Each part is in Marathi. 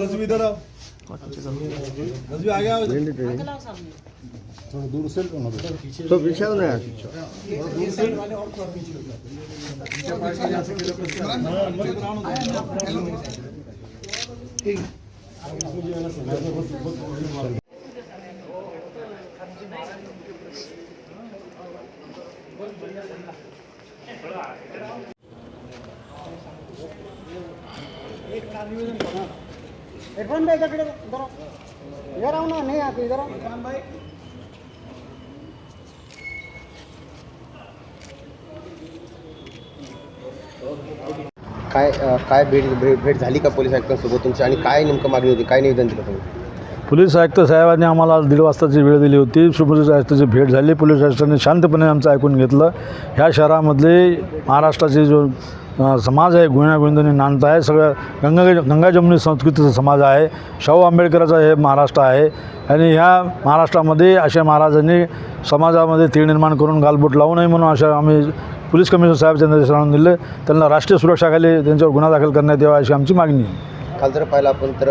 रजवी इधर आओ रजवी आगे आओ थोड़ा दूर से। तो पीछे. हो ना यार दे इकडे. जरा. इधर आओ ना. नहीं आते इधर भाई. काय काय भेट भेट भेट झाली का पोलीस आयुक्तांसोबत तुमची? आणि काय नेमकं मागणी होती? काय निवेदन दिलं तुम्ही? पोलीस आयुक्त साहेबांनी आम्हाला आज दीड वाजताची वेळ दिली होती. पोलीस आयुक्ताची भेट झाली. पोलीस आयुक्तांनी शांतपणे आमचं ऐकून घेतलं. ह्या शहरामधले महाराष्ट्राचे जो समाज आहे गुण्यागोविंदाने नांदत आहे. सगळं गंगा गंगा जमुनी संस्कृतीचा समाज आहे. शाहू आंबेडकराचा हे महाराष्ट्र आहे. आणि ह्या महाराष्ट्रामध्ये अशा महाराजांनी समाजामध्ये तीळ निर्माण करून गालबोट लावू नये म्हणून अशा आम्ही पोलीस कमिशनर साहेब त्यांना सांगून दिले. त्यांना राष्ट्रीय सुरक्षाखाली त्यांच्यावर गुन्हा दाखल करण्यात यावा अशी आमची मागणी आहे. काल जर पाहिलं आपण तर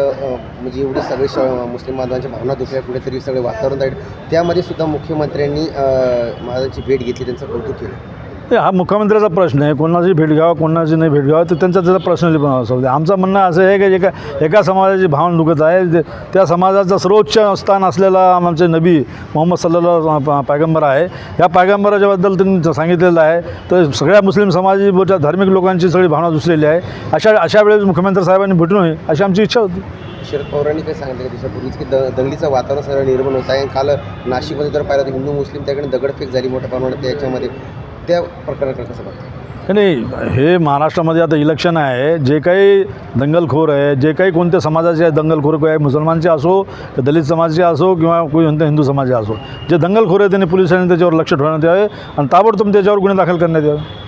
म्हणजे एवढी सगळे श मुस्लिम बांधवांच्या भावना दुखल्या. कुठेतरी सगळे वातावरण जाईल त्यामध्ये सुद्धा मुख्यमंत्र्यांनी महाराजांची भेट घेतली त्यांचं कौतुक केलं. हे हा मुख्यमंत्र्याचा प्रश्न आहे. कोणाची भेट घ्यावा कोणाची नाही भेट घ्यावा तर त्यांचा त्याचा प्रश्न असतो आमचं म्हणणं असं आहे की एका एका समाजाची भावना दुखत आहे. ते- त्या समाजाचं सर्वोच्च स्थान असलेला आमचे नबी मोहम्मद सल्ला पायगंबर आहे. या पायगंबराच्याबद्दल त्यांनी सांगितलेलं आहे तर सगळ्या मुस्लिम समाजाची धार्मिक लोकांची सगळी भावना दुसलेली आहे. अशा अशा वेळेस मुख्यमंत्री साहेबांनी भेटून होईल अशी आमची इच्छा होती. शरद पवारांनी काय सांगितलं की दिवसापूर्वीच की द दंगलीचं वातावरण सगळं निर्माण होत आहे. काल नाशिकमध्ये जर पाहिलं तर हिंदू मुस्लिम त्याकडे दगडफेक झाली मोठ्या प्रमाणात त्याच्यामध्ये. त्या प्रकाराकडे कसं बघतं? नाही हे महाराष्ट्रामध्ये आता इलेक्शन आहे. जे काही दंगलखोर आहे जे काही कोणत्या समाजाचे आहे दंगलखोर आहे मुसलमानचे असो दलित समाजाचे असो किंवा कोणत्या हिंदू समाजाचे असो. जे दंगलखोर आहे त्यांनी पोलिसांनी त्याच्यावर लक्ष ठेवण्यात यावे आणि ताबडतोब त्याच्यावर गुन्हे दाखल करण्यात यावे.